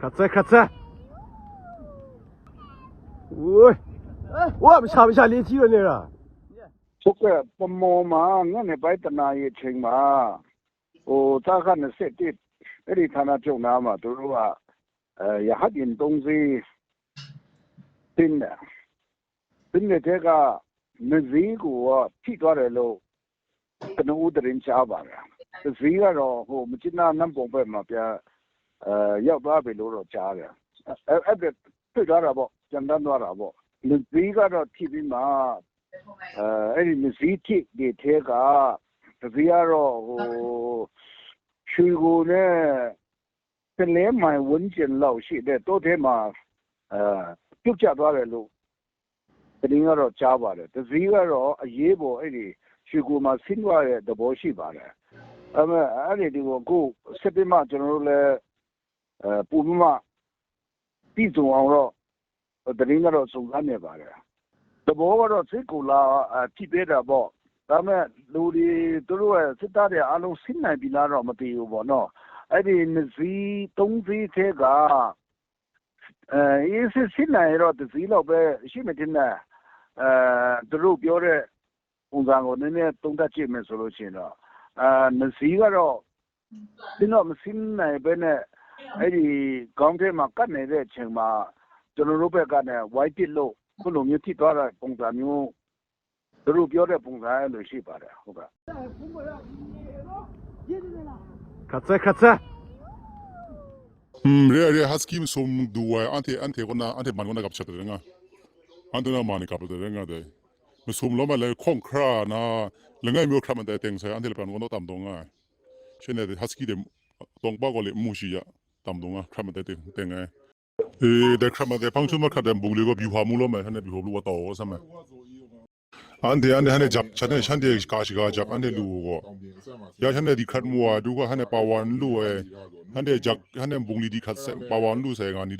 ခတ်ဆက်ခတ်ဆက်ဝိုးဝါမချာမချာလေးကြီးရနေတာဟုတ်ကဲ့ပမောမှာငါနဲ့ပိုက်တနာရဲ့ချိန်မှာဟိုတာခနဲ့စစ်တစ်အဲ့ဒီဌာနချုပ်နာမှာသူတို့ကအဲရဟတ်ရင်တုံးစီတင်းတယ်တင်းတဲ့ကမဇီးကိုထိသွားတယ်လို့ကနဦးတရင်ချပါ တယ်ဇီးကတော့ဟိုမချစ်နာနမ်ပုံပဲမှာ ပြအဲရောက်သွားပြီလို့တော့ ကြားတယ် အဲ့အဲ့ဒါတွေ့သွားတာပေါ့ကြံတန်းသွားတာပေါ့မဇီးကတော့ ထိပြီးမှ အဲအဲ့ဒီမစည်းထိဒီထဲကတပီးကတော့ဟိုရွှေကိုနဲ့တလဲမိုင်ဝန်းကျင်လောက်ရှိတဲ့တိုးထဲမှာအဲပြုတ်ကျသွားတယ်လို့တင်းကတော့ ကြားပါတယ်တပီးကတော့ အရေးပေါ်အဲ့ဒီရွှေကိုမှာ ဆင်းသွားတဲ့သဘော ရှိပါတယ် အဲ့မဲ့အဲ့ဒီဒီကိုကိုစက်တင်ဘာကျွန်တော်တို့လည်းအဲပူမမပြည်စုံအောင်တော့တင်းကတော့စုံစမ်းနေပါတယ်တဘောကတော့စိတ်ကိုလာအဖြစ်ပေးတာပေါ့ဒါပေမဲ့လူတွေသူတို့ရဲ့စစ်သားတွေအားလုံးဆင်းနိုင်ပြီလားတော့မသိဘူးပေါ့နော်အဲ့ဒီနဇီသုံးစီးထဲကအဲအေးစစ်ဆင်းနိုင်တော့တစည်းတော့ပဲရှိမတင်နဲ့အဲသူတို့ပြောတဲ့ပုံစံကိုနည်းနည်းသုံးသပ်ကြည့်မယ်ဆိုလို့ရှိရင်တော့ အာနဇီကတော့ဒီတော့မဆင်းနိုင်ပဲနဲ့အဲ့ဒီကောင်းထဲမှာကတ်နေတဲ့အချိန်မှာကျွန်တော်တို့ဘက်ကလည်း white ပစ်လို့ခုလိုမျိုးဖြစ်သွားတဲ့ပုံစံမျိုးသူတို့ပြောတဲ့ပုံစံအဲ့လိုရှိပါတယ်ဟုတ်ကဲ့ခတ်ဆက်ခတ်ဆက် Hmm, re re husky som dua ante ante kona ante man kona kapcha tenga. Ante na man kapcha tenga de. Me som lo ma le khong kra na le ngai myo kra man de teng sa ante le pan kona tam donga. Chene de husky de tong ba ko le mu shi ya tam donga kra man de teng tenga. E de kra man de pang chu ma kra de bu le go bi hwa mu lo ma hane bi ho lu wa to sa ma. Ante ante hane jap chane shande ka shi ga jap ante lu go. Ya hane di krat mu wa du ko hane pa wan lu e ဟန်တဲ့ဂျက်ဟန်တဲ့ဘုံလီဒီခတ်ဆက်ပါဝန်လူဆေငါနီ